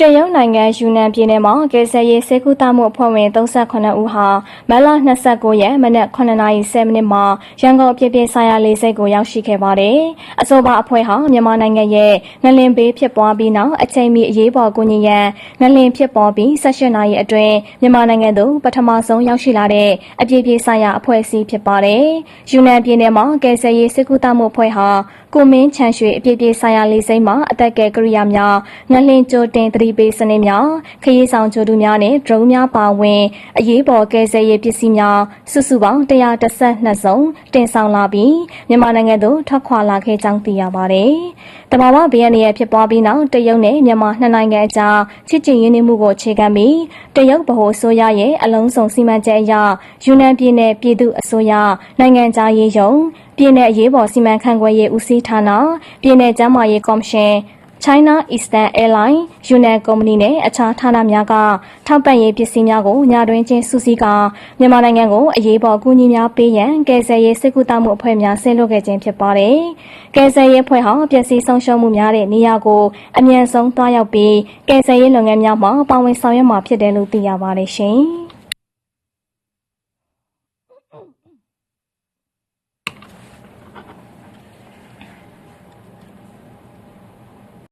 တရုတ်နိုင်ငံယူနန်ပြည်နယ်မှာကယ်ဆယ်ရေးစေကူတာမှုအဖွဲ့ဝင်38ဦးဟာမတ်လ29ရက်မနက်9:10မိနစ်မှာရန်ကုန်ပြည်ပြည်ဆိုင်ရာလေဆိပ်ကိုရောက်ရှိခဲ့ပါတယ်။အဆိုပါအဖွဲ့ဟာမြန်မာနိုင်ငံရဲ့ငလင်ဘေးဖြစ်ပွားပြီးနောက်အချိန်မီအရေးပေါ်ကူညီရန်ငလင်ဖြစ်ပေါ်ပြီး18နာရီအတွင်းမြန်မာနိုင်ငံသို့ပထမဆုံးရောက်ရှိလာတဲ့အပြည်ပြည်ဆိုင်ရာအဖွဲ့အစည်းဖြစ်ပါတယ်။ယူနန်ပြည်နယ်မှာကယ်ဆယ်ရေးစေကူတာမှုအဖွဲ့ဟာကိုမင်းချန်ရွှေအပြည်ပြည်ဆိုင်ရာလေဆိပ်မှာအသက်ကယ်ကရိယာများငလင်ကြိုတင်သတိပေးစနစ်များခရီးဆောင်ကြိုတူများနဲ့ဒရုန်းများပါဝင်အရေးပေါ်ကယ်ဆယ်ရေးပစ္စည်းများစုစုပေါင်း112စုံတင်ဆောင်လာပြီးမြန်မာနိုင်ငံသို့ထွက်ခွာလာခဲ့ကြောင်းသိရပါတယ်။တဘာဝဗီယက်နမ်ရဲ့ဖြစ်ပွားပြီးနောက်တရုတ်နဲ့မြန်မာနှစ်နိုင်ငံအကြားချစ်ကြည်ရင်းနှီးမှုကိုအခြေခံပြီးတရုတ်ဗဟိုအစိုးရရဲ့အလုံးစုံစီမံချက်အရယူနန်ပြည်နယ်ပြည်သူ့အစိုးရနိုင်ငံခြားရေးယုံပြည်내အရေးပေါ်စီမံခန့်ခွဲရေးဦးစီးဌာနပြည်내ကျန်းမာရေးကော်မရှင် China Eastern Airline ယူနန်ကုမ္ပဏီနဲ့အခြားဌာနများကထောက်ပံ့ရေးပစ္စည်းများကိုညတွင်ချင်းစုစည်းကမြန်မာနိုင်ငံကိုအရေးပေါ်အကူအညီများပေးရန်ကယ်ဆယ်ရေးစစ်ကူတာမှုအဖွဲ့များဆင်းလုပ်ခဲ့ခြင်းဖြစ်ပါတယ်။ကယ်ဆယ်ရေးအဖွဲ့ဟာပျက်စီးဆုံးရှုံးမှုများတဲ့နေရာကိုအမြန်ဆုံးတွားရောက်ပြီးကယ်ဆယ်ရေးလုပ်ငန်းများမှာပါဝင်ဆောင်ရွက်မှာဖြစ်တယ်လို့သိရပါတယ်ရှင်။